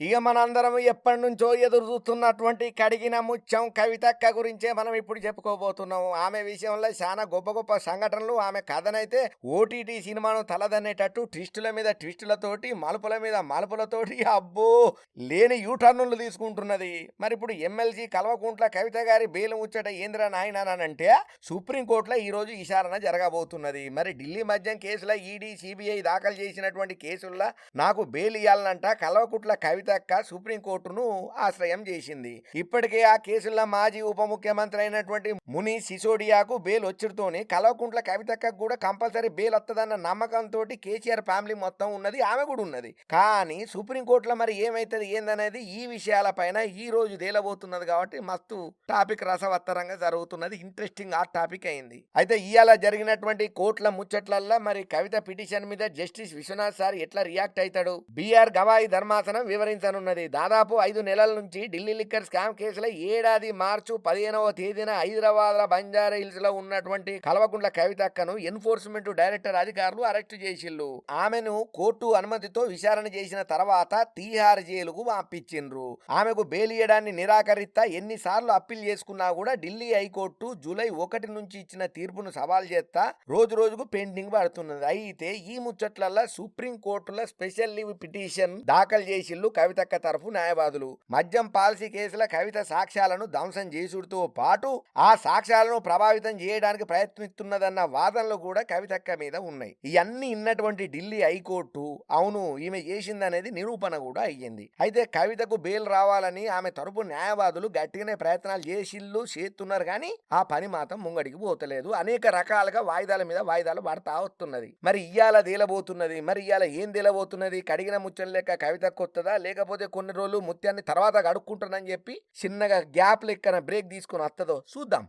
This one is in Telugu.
ఇక మనందరం ఎప్పటి నుంచో ఎదురు చూస్తున్నటువంటి కడిగిన ముత్యం కవితక్క గురించే మనం ఇప్పుడు చెప్పుకోబోతున్నాం ఆమె విషయంలో చాలా గొప్ప గొప్ప సంఘటనలు. ఆమె కథనైతే ఓటీటీ సినిమాను తలదన్నేటట్టు ట్విస్టుల మీద ట్విస్టులతోటి మలుపుల మీద మలుపులతోటి అబ్బో! లేని యూటర్నులు తీసుకుంటున్నది. మరి ఇప్పుడు ఎమ్మెల్సీ కల్వకుంట్ల కవిత గారి బెయిల్ ముచ్చట ఏంద్ర నాయనానంటే సుప్రీంకోర్టులో ఈ రోజు విచారణ జరగబోతున్నది. మరి ఢిల్లీ మద్యం కేసులో ఈడీ సిబిఐ దాఖలు చేసినటువంటి కేసుల్లో నాకు బెయిల్ ఇవ్వాలనంట కల్వకుంట్ల కవితక్క సుప్రీంకోర్టును ఆశ్రయం చేసింది. ఇప్పటికే ఆ కేసుల్లో మాజీ ఉప ముఖ్యమంత్రి అయినటువంటి ముని సిసోడియాకు బెయిల్ వచ్చుడుతోనే కలవకుంట్ల కవితక్కకు కూడా కంపల్సరీ బెయిల్ వస్తుందన్న నమ్మకంతో కేసీఆర్ ఫ్యామిలీ మొత్తం ఉన్నది ఆమె కూడా ఉన్నది. కానీ సుప్రీంకోర్టులో మరి ఏమైతుంది ఏందనేది ఈ విషయాలపైన ఈ రోజు తేలబోతున్నది కాబట్టి మస్తు టాపిక్ రసవత్తరంగా జరుగుతున్నది ఇంట్రెస్టింగ్ ఆ టాపిక్ అయింది. అయితే ఇవాళ జరిగినటువంటి కోర్టుల ముచ్చట్లల్లో మరి కవిత పిటిషన్ మీద జస్టిస్ విశ్వనాథ్ సార్ ఎట్లా రియాక్ట్ అవుతాడు బీఆర్ గవాయి ధర్మాసనం వివరించనున్నది దాదాపు ఐదు నెలల నుంచి ఢిల్లీ లిక్కర్ స్కామ్ కేసులో ఏడాది మార్చు పదిహేనవ తేదీన హైదరాబాద్ బంజారా హిల్స్లో ఉన్నటువంటి కల్వకుంట్ల కవితక్కను ఎన్ఫోర్స్మెంట్ డైరెక్టర్ అధికారులు అరెస్టు చేసిల్లు ఆమెను కోర్టు అనుమతితో విచారణ చేసిన తర్వాత తీహార్ జైలుకు పంపించిండ్రు. ఆమెకు బెయిల్ ఇవ్వడాన్ని నిరాకరిస్తా ఎన్నిసార్లు అప్పీల్ చేసుకున్నా కూడా ఢిల్లీ హైకోర్టు జూలై ఒకటి నుంచి ఇచ్చిన తీర్పును సవాల్ చేస్తా రోజు రోజుకు పెండింగ్ పడుతున్నది. అయితే ఈ ముచ్చట్లల్లో సుప్రీం కోర్టులో స్పెషల్ లీవ్ పిటిషన్ దాఖలు చేసిల్లు కవితక్క తరఫు న్యాయవాదులు. మద్యం పాలసీ కేసుల కవిత సాక్ష్యాలను ధ్వంసం చేసుడుతో పాటు ఆ సాక్ష్యాలను ప్రభావితం చేయడానికి ప్రయత్నిస్తున్నదన్న వాదనలు కూడా కవితక్క మీద ఉన్నాయి. ఇవన్నీ ఇన్నటువంటి ఢిల్లీ హైకోర్టు అవును ఈమె చేసిందనేది నిరూపణ కూడా అయ్యింది. అయితే కవితకు బెయిల్ రావాలని ఆమె తరపు న్యాయవాదులు గట్టిగానే ప్రయత్నాలు చేసిల్లు చేస్తున్నారు కానీ ఆ పని మాత్రం ముంగడికి పోతలేదు. అనేక రకాలుగా వాయిదాల మీద వాయిదాలు పడతా వస్తున్నది. మరి ఇయ్యాల తేలబోతున్నది మరి ఇయ్యాల ఏం తేలబోతున్నది కడిగిన ముచ్చం లెక్క కవిత కొత్తదా లేకపోతే కొన్ని రోజులు ముత్యాన్ని తర్వాత కడుక్కుంటానని చెప్పి చిన్నగా గ్యాప్ లెక్కన బ్రేక్ తీసుకుని వస్తుందో చూద్దాం.